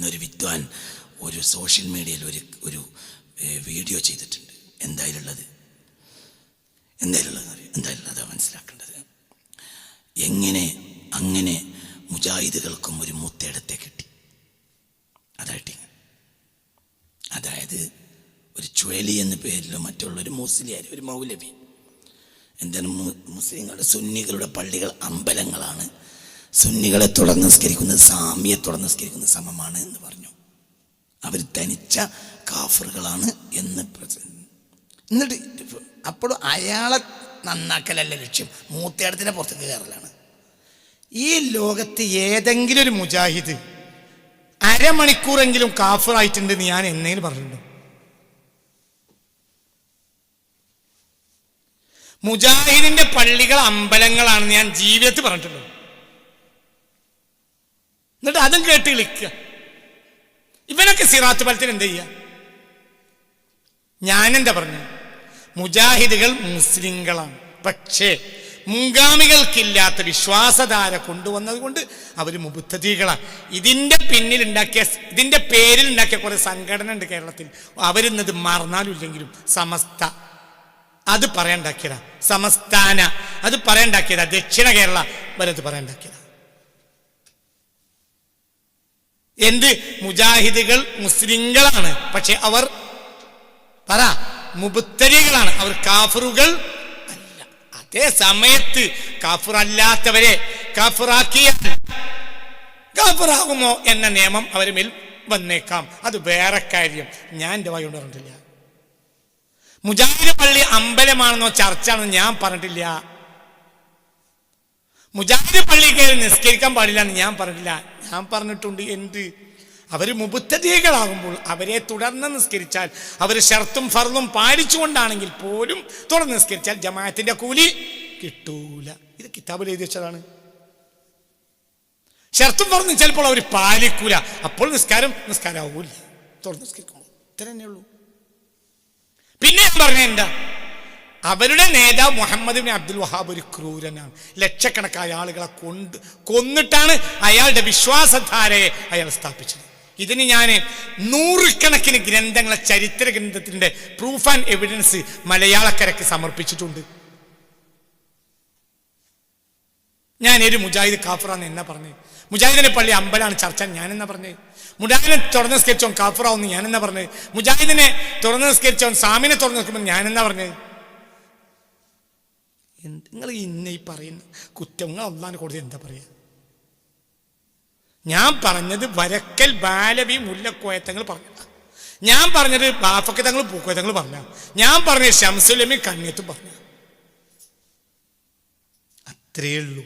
ഇന്നൊരു വിദ്വാൻ ഒരു സോഷ്യൽ മീഡിയയിൽ ഒരു ഒരു വീഡിയോ ചെയ്തിട്ടുണ്ട്. എന്തായാലുള്ളത്? എന്തായാലുള്ളത് എന്തായാലുള്ളത്? മനസ്സിലാക്കേണ്ടത്. എങ്ങനെ അങ്ങനെ മുജാഹിദുകൾക്കും ഒരു മുത്തേടത്തെ കിട്ടി. അതായിട്ട് അതായത് ഒരു ചുഴലി എന്ന പേരിലോ മറ്റുള്ള ഒരു മുസ്ലിയാർ ഒരു മൗലവി. എന്താണ് മു- മുസ്ലിങ്ങളുടെ സുന്നികളുടെ പള്ളികൾ അമ്പലങ്ങളാണ്. സുന്നികളെ തുടർന്ന് നിസ്കരിക്കുന്നത് സാമിയെ തുടർന്ന് നിസ്കരിക്കുന്നത് സമമാണ് എന്ന് പറഞ്ഞു. അവർ തനിച്ച കാഫറുകളാണ് എന്ന് എന്നിട്ട് അപ്പോൾ അയാളെ നന്നാക്കലല്ല ലക്ഷ്യം? മൂത്തയാടത്തിന്റെ പുറത്തേക്ക് കയറലാണ്. ഈ ലോകത്ത് ഏതെങ്കിലും ഒരു മുജാഹിദ് അരമണിക്കൂറെങ്കിലും കാഫറായിട്ടുണ്ടെന്ന് ഞാൻ എന്നെങ്കിലും പറഞ്ഞിട്ടുണ്ടോ. മുജാഹിദിന്റെ പള്ളികൾ അമ്പലങ്ങളാണെന്ന് ഞാൻ ജീവിതത്തിൽ പറഞ്ഞിട്ടുണ്ടോ. എന്നിട്ട് അതും കേട്ട് വിളിക്കുക ഇവനൊക്കെ സിറാത്ത് പലത്തിന് എന്ത് ചെയ്യുക ഞാനെന്താ പറഞ്ഞു? മുജാഹിദുകൾ മുസ്ലിങ്ങളാണ്. പക്ഷേ മുൻഗാമികൾക്കില്ലാത്ത വിശ്വാസധാര കൊണ്ടുവന്നത് കൊണ്ട് അവർ മുബുദ്ധതികളാണ് ഇതിന്റെ ഇതിന്റെ പേരിൽ ഉണ്ടാക്കിയ കുറെ സംഘടന ഉണ്ട് കേരളത്തിൽ. അവരിന്നത് മറന്നാലും ഇല്ലെങ്കിലും സമസ്ത. അത് പറയണ്ടാക്കിയതാ സമസ്ഥാന അത് പറയണ്ടാക്കിയതാ ദക്ഷിണ കേരള. വരത് പറയണ്ടാക്കിയതാ എന്ത്? മുജാഹിദുകൾ മുസ്ലിങ്ങളാണ്. പക്ഷെ അവർ പറ മുബുത്തരികളാണ് അവർ കാഫറുകൾ അല്ല. അതേ സമയത്ത് കാഫർ അല്ലാത്തവരെ കാഫറാക്കിയാൽ കാഫറാകുമോ എന്ന നിയമം അവരെ മേൽ വന്നേക്കാം. അത് വേറെ കാര്യം. ഞാൻ എന്റെ വായി പറഞ്ഞിട്ടില്ല മുജാഹിദ് പള്ളി അമ്പലമാണെന്നോ ചർച്ചാണെന്നോ ഞാൻ പറഞ്ഞിട്ടില്ല. മുജാഹിദ് പള്ളി കയറി നിസ്കരിക്കാൻ പാടില്ല എന്ന് ഞാൻ പറഞ്ഞില്ല. ഞാൻ പറഞ്ഞിട്ടുണ്ട് എന്ത്? അവർ മുബുദ്ധതീകളാകുമ്പോൾ അവരെ തുടർന്ന് നിസ്കരിച്ചാൽ അവർ ഷർത്തും ഫർളും പാലിച്ചുകൊണ്ടാണെങ്കിൽ പോലും തുടർന്ന് നിസ്കരിച്ചാൽ ജമാഅത്തിന്റെ കൂലി കിട്ടൂല. ഇത് കിതാബിൽ എഴുതി വെച്ചതാണ്. ഷർത്തും ഫർളും ചിലപ്പോൾ അവർ പാലിക്കൂല. അപ്പോൾ നിസ്കാരം നിസ്കാരമാവൂല തുടർന്ന് നിസ്കരിക്കുമ്പോൾ. ഇത്ര തന്നെയുള്ളൂ പിന്നെ ഞാൻ പറഞ്ഞ എന്താ? അവരുടെ നേതാവ് മുഹമ്മദ് ബിൻ അബ്ദുൽ വഹാബ് ഒരു ക്രൂരനാണ്. ലക്ഷക്കണക്കായ ആളുകളെ കൊണ്ട് കൊന്നിട്ടാണ് അയാളുടെ വിശ്വാസധാരയെ അയാൾ സ്ഥാപിച്ചത്. ഇതിന് ഞാൻ നൂറുകണക്കിന് ഗ്രന്ഥങ്ങളെ ചരിത്ര ഗ്രന്ഥത്തിന്റെ പ്രൂഫ് ആൻഡ് എവിഡൻസ് മലയാളക്കരക്ക് സമർപ്പിച്ചിട്ടുണ്ട്. ഞാൻ ഒരു മുജാഹിദ് കാഫറാന്ന് എന്നാ പറഞ്ഞത് മുജാഹിദിന്റെ പള്ളി അമ്പലാണ് ചർച്ച ഞാൻ എന്നാ പറഞ്ഞത് മുജാഹിദിനെ തുറന്ന് സ്കെച്ചോൻ ഞാൻ എന്നാ പറഞ്ഞത് മുജാഹിദിനെ തുറന്ന് നിസ്കരിച്ചോൻ സാമിനെ തുറന്ന് നിൽക്കുമ്പോൾ എന്നാ പറഞ്ഞത് നിങ്ങൾ ഇന്ന ഈ പറയുന്ന കുറ്റങ്ങൾ അള്ളാഹിനെ കൂടുതൽ എന്താ പറയുക ഞാൻ പറഞ്ഞത് വരക്കൽ ബാലവി മുല്ലക്കോയത്തങ്ങൾ പറഞ്ഞ. ഞാൻ പറഞ്ഞത് ബാഫക്കത്തങ്ങൾ പൂക്കോയത്തങ്ങൾ പറഞ്ഞ. ഞാൻ പറഞ്ഞത് ഷംസുലമി കണ്ണിയത്തും പറഞ്ഞ. അത്രയേ ഉള്ളൂ.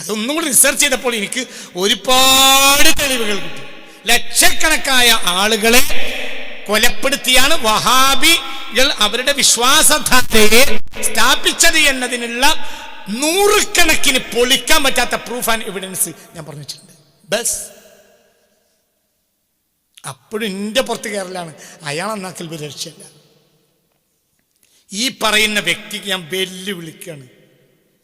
അതൊന്നും കൂടി റിസർച്ച് ചെയ്തപ്പോൾ എനിക്ക് ഒരുപാട് തെളിവുകൾ കിട്ടി. ലക്ഷക്കണക്കായ ആളുകളെ കൊലപ്പെടുത്തിയാണ് വഹാബികൾ അവരുടെ വിശ്വാസധാരയെ സ്ഥാപിച്ചത് എന്നതിനുള്ള നൂറുകണക്കിന് പൊളിക്കാൻ പറ്റാത്ത പ്രൂഫ് ആൻഡ് എവിഡൻസ് ഞാൻ പറഞ്ഞു വെച്ചിട്ടുണ്ട് ബസ് അപ്പോഴും എന്റെ പുറത്ത് കയറലാണ് അയാൾ അന്നാക്കൽ വിരക്ഷല്ല ഈ പറയുന്ന വ്യക്തിക്ക് ഞാൻ വെല്ലുവിളിക്കുകയാണ്.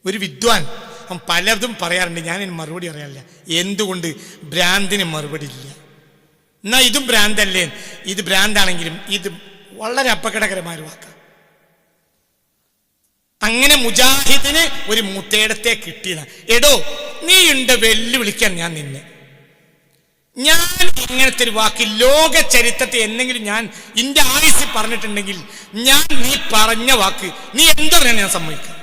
ഒരു വിദ്വാൻ അവൻ പലതും പറയാറുണ്ട്. ഞാൻ ഇതിന് മറുപടി അറിയാറില്ല എന്തുകൊണ്ട് ഭ്രാന്തിന് മറുപടി ഇല്ല? എന്നാ ഇതും ഭ്രാന്തല്ലേ? ഇത് ഭ്രാന്താണെങ്കിലും ഇത് വളരെ അപകടകരമായ ഒരു വാക്ക. അങ്ങനെ മുജാഹിദിന് ഒരു മുത്തേടത്തെ കിട്ടിയത്. എടോ നീ ഉണ്ട് വെല്ലുവിളിക്കാൻ ഞാൻ നിന്നെ. ഞാൻ ഇങ്ങനത്തെ ഒരു വാക്ക് ലോക ചരിത്രത്തെ എന്തെങ്കിലും ഞാൻ ഇന്റെ ആയുസിൽ പറഞ്ഞിട്ടുണ്ടെങ്കിൽ ഞാൻ നീ പറഞ്ഞ വാക്ക് നീ എന്താ പറയാൻ ഞാൻ സമ്മതിക്കാം.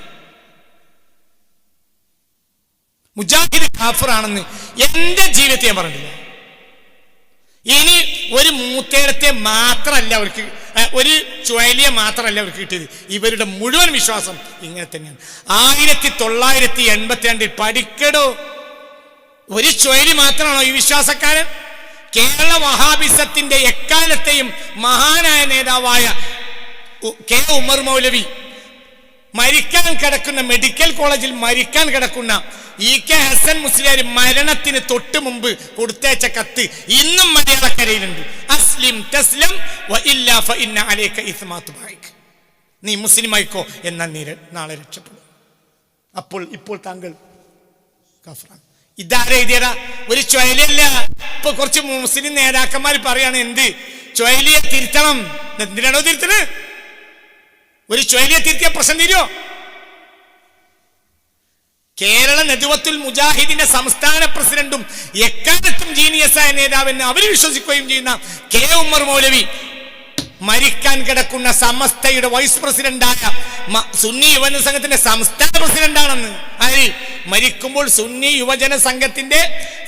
മുജാഹിദ് കാഫറാണെന്ന് എന്റെ ജീവിതത്തെ ഞാൻ പറഞ്ഞിട്ടില്ല. ഇനി ഒരു മൂത്തേടത്തെ മാത്രമല്ല അവർക്ക് ഒരു ചുഴലിയെ മാത്രമല്ല അവർക്ക് കിട്ടിയത്. ഇവരുടെ മുഴുവൻ വിശ്വാസം ഇങ്ങനെ തന്നെയാണ്. ആയിരത്തി തൊള്ളായിരത്തി എൺപത്തിരണ്ടിൽ പഠിക്കടോ. ഒരു ചുഴലി മാത്രമാണോ ഈ വിശ്വാസക്കാരൻ? കേരള വഹാബിസത്തിന്റെ എക്കാലത്തെയും മഹാനായ നേതാവായ കെ ഉമർ മൗലവി മരിക്കാൻ കിടക്കുന്ന മെഡിക്കൽ കോളേജിൽ മരിക്കാൻ കിടക്കുന്ന ഇ കെ ഹസൻ മുസ്ലിയാർ മരണത്തിന് തൊട്ട് മുമ്പ് കൊടുത്തയച്ച കത്ത് ഇന്നും മലയാളക്കരയിലുണ്ട്. അസ്ലിം തസ്ലം ഇല്ലാ ഫ ഇന്ന അലൈക ഇസ്മാത്തു ബൈക് നീ മുസ്ലിമായിക്കോ എന്നാൽ നീ നാളെ രക്ഷപ്പെടും. അപ്പോൾ ഇപ്പോൾ താങ്കൾ കഫറാണ്. ഇതാരെ എഴുതിയതാ ഒരു ചുഴലിയല്ല ഇപ്പൊ കുറച്ച് മുസ്ലിം നേതാക്കന്മാർ പറയാണ് എന്ത്? ചുഴലിയെ തിരുത്തണം. എന്തിനാണോ തിരുത്തണ്? ഒരു ചുഴലിയെ തിരുത്തിയ പ്രശ്നം തീരുമോ കേരള നെതുവത്തുൽ മുജാഹിദിന്റെ സംസ്ഥാന പ്രസിഡന്റും എക്കാലത്തും ജീനിയസായ നേതാവെന്ന് അവർ വിശ്വസിക്കുകയും ചെയ്യുന്ന കെ. ഉമ്മർ മൗലവി മരിക്കാൻ കിടക്കുന്ന സമസ്തയുടെ വൈസ് പ്രസിഡന്റായ സുന്നി യുവജന സംഘത്തിന്റെ സംസ്ഥാന പ്രസിഡന്റാണെന്ന്. ആര്? മരിക്കുമ്പോൾ സുന്നി യുവജന സംഘത്തിന്റെ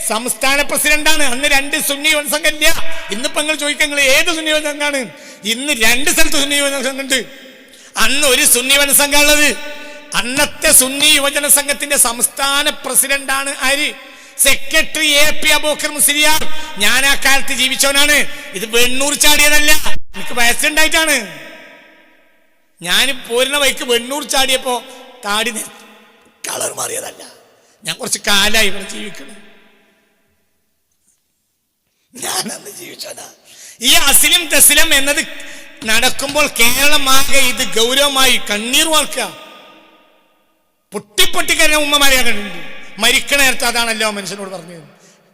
സംസ്ഥാന പ്രസിഡന്റാണ്. അന്ന് രണ്ട് സുന്നി യുവജന സംഘം ഇല്ല. ഇന്നിപ്പോ നിങ്ങൾ ചോദിക്കാൻ നിങ്ങൾ ഏത് സുന്നി യുവജന സംഘമാണ് ഇന്ന് രണ്ട് സ്ഥലത്ത് സുന്നി യുവജന സംഘം ഉണ്ട് അന്ന് ഒരു സുന്നി യുവജന സംഘമാണുള്ളത് അന്നത്തെ സുന്നി യുവജന സംഘത്തിന്റെ സംസ്ഥാന പ്രസിഡന്റാണ് ആര്? Secretary A P Abubakar Musliyar ഞാൻ ആ കാലത്ത് ജീവിച്ചവനാണ്. ഇത് വെണ്ണൂർ ചാടിയതല്ല. എനിക്ക് വയസ്സുണ്ടായിട്ടാണ്. ഞാൻ പോരുന്ന വഴിക്ക് വെണ്ണൂർ ചാടിയപ്പോ താടി കളർ മാറിയതല്ല. ഞാൻ കുറച്ച് കാലായി ഇവിടെ ജീവിക്കണം ഞാനന്ന് ജീവിച്ചതാ ഈ അസിലും തസിലം എന്നത് നടക്കുമ്പോൾ കേരളമാകെ ഇത് ഗൗരവമായി കണ്ണീർ വാർക്കുക. പൊട്ടിപ്പൊട്ടി കരഞ്ഞ ഉമ്മമാരെ കണ്ടിട്ടുണ്ട്. മരിക്കണ നേരത്തെ അതാണല്ലോ മനുഷ്യനോട് പറഞ്ഞത്.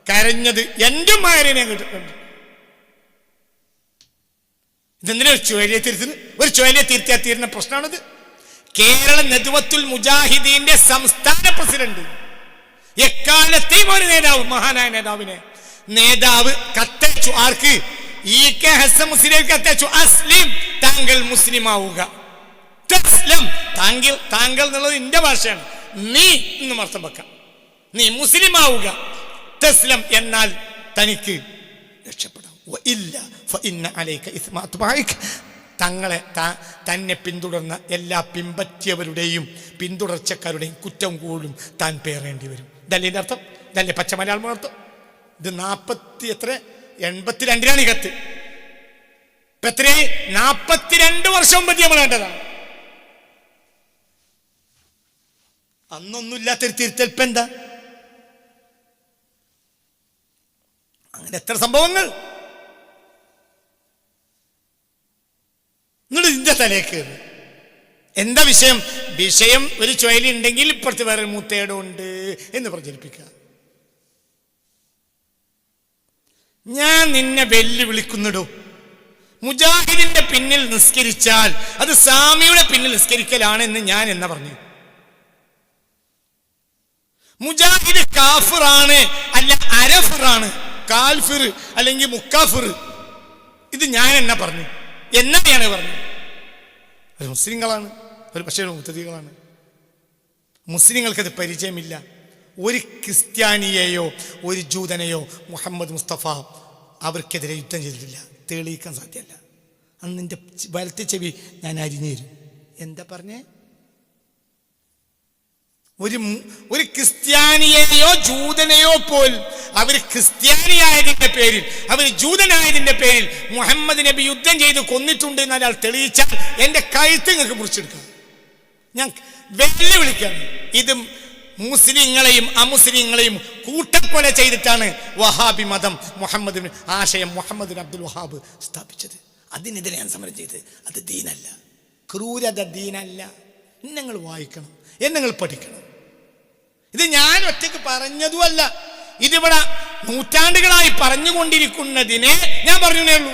കരഞ്ഞത് എന്റെ മാരനെ കിട്ടുന്നുണ്ട് ഇതെന്തിനാ ഒരു ചുഴലിയെ തിരുത്തുന്നത് ഒരു ചുഴലിയെ തിരുത്തിയാൽ തീരുന്ന പ്രശ്നമാണിത്? കേരള നെതുവത്തുൽ മുജാഹിദീന്റെ സംസ്ഥാന പ്രസിഡന്റ് എക്കാലത്തെയും ഒരു നേതാവ് മഹാനായ നേതാവിനെ. നേതാവ് കത്തച്ചു ആർക്ക്? ഇ കെ ഹസൻ മുസ്ലിം കത്തച്ചു അസ്ലിം താങ്കൾ മുസ്ലിം ആവുക. താങ്കൾ താങ്കൾ എന്നുള്ളത് എന്റെ ഭാഷയാണ്. നീ എന്ന് അർത്ഥം വെക്കാം. നീ മുസ്ലിം ആവുക തസ്ലം എന്നാൽ തനിക്ക് രക്ഷപ്പെടാം. തങ്ങളെ തന്നെ പിന്തുടർന്ന എല്ലാ പിമ്പറ്റിയവരുടെയും പിന്തുടർച്ചക്കാരുടെയും കുറ്റം കൂടും താൻ പേറേണ്ടി വരും. ഇതല്ലേ അർത്ഥം? ഇതല്ലേ പച്ച മലയാളം അർത്ഥം? ഇത് നാൽപ്പത്തി എത്ര? എൺപത്തിരണ്ടിനാണ് ഈ കത്ത്. ഇപ്പൊ എത്ര? നാൽപ്പത്തിരണ്ട് വർഷം മുമ്പ് നമ്മൾ കണ്ടതാണ്. അന്നൊന്നുമില്ലാത്തൊരു തിരുത്തൽപ്പ് എന്താ അങ്ങനെ എത്ര സംഭവങ്ങൾ? നിങ്ങൾ ഇതിന്റെ തലേക്ക് എന്താ വിഷയം? വിഷയം ഒരു ചുഴലി ഉണ്ടെങ്കിൽ ഇപ്പുറത്ത് വേറെ മൂത്തേടുണ്ട് എന്ന് പ്രചരിപ്പിക്കുക. ഞാൻ നിന്നെ വെല്ലുവിളിക്കുന്നിടോ? മുജാഹിദിന്റെ പിന്നിൽ നിസ്കരിച്ചാൽ അത് സാമിയുടെ പിന്നിൽ നിസ്കരിക്കലാണ് എന്ന് ഞാൻ എന്നാ പറഞ്ഞു? മുജാഹിദ് കാഫിറാണ് അല്ല കാൽഫിർ അല്ലെങ്കിൽ മുക്കാഫിർ. ഇത് ഞാൻ എന്നെ പറഞ്ഞു? എന്നാണ് പറഞ്ഞു അവർ മുസ്ലിങ്ങളാണ് ഒരു പക്ഷേ മുത്തതികളാണ്. മുസ്ലിങ്ങൾക്കത് പരിചയമില്ല. ഒരു ക്രിസ്ത്യാനിയെയോ ഒരു ജൂതനെയോ മുഹമ്മദ് മുസ്തഫ അവർക്കെതിരെ യുദ്ധം ചെയ്തിട്ടില്ല. തെളിയിക്കാൻ സാധ്യമല്ല അന്ന് എന്റെ വലത്തെ ചെവി ഞാൻ അരിഞ്ഞു തരും എന്താ പറഞ്ഞേ? ഒരു ഒരു ക്രിസ്ത്യാനിയെയോ ജൂതനെയോ പോൽ അവർ ക്രിസ്ത്യാനിയായതിന്റെ പേരിൽ അവർ ജൂതനായതിന്റെ പേരിൽ മുഹമ്മദ് നബി യുദ്ധം ചെയ്ത് കൊന്നിട്ടുണ്ട് എന്ന് തെളിയിച്ചാൽ എന്റെ കഴുത്ത് നിങ്ങൾക്ക് മുറിച്ചെടുക്കാം. ഞാൻ വെല്ലുവിളിക്കാണ് ഇത് മുസ്ലിങ്ങളെയും അമുസ്ലിങ്ങളെയും കൂട്ടക്കൊല ചെയ്തിട്ടാണ് വഹാബി മതം മുഹമ്മദ് ആശയം മുഹമ്മദ് അബ്ദുൽ വഹാബ് സ്ഥാപിച്ചത്. അതിനെതിരെ ഞാൻ സമരം ചെയ്ത്. അത് ദീനല്ല. ക്രൂരത ദീനല്ല. നിങ്ങൾ വായിക്കണം. നിങ്ങൾ പഠിക്കണം. ഇത് ഞാൻ ഒറ്റയ്ക്ക് പറഞ്ഞതുമല്ല. ഇതിവിടെ നൂറ്റാണ്ടുകളായി പറഞ്ഞുകൊണ്ടിരിക്കുന്നതിനെ ഞാൻ പറഞ്ഞേ ഉള്ളൂ.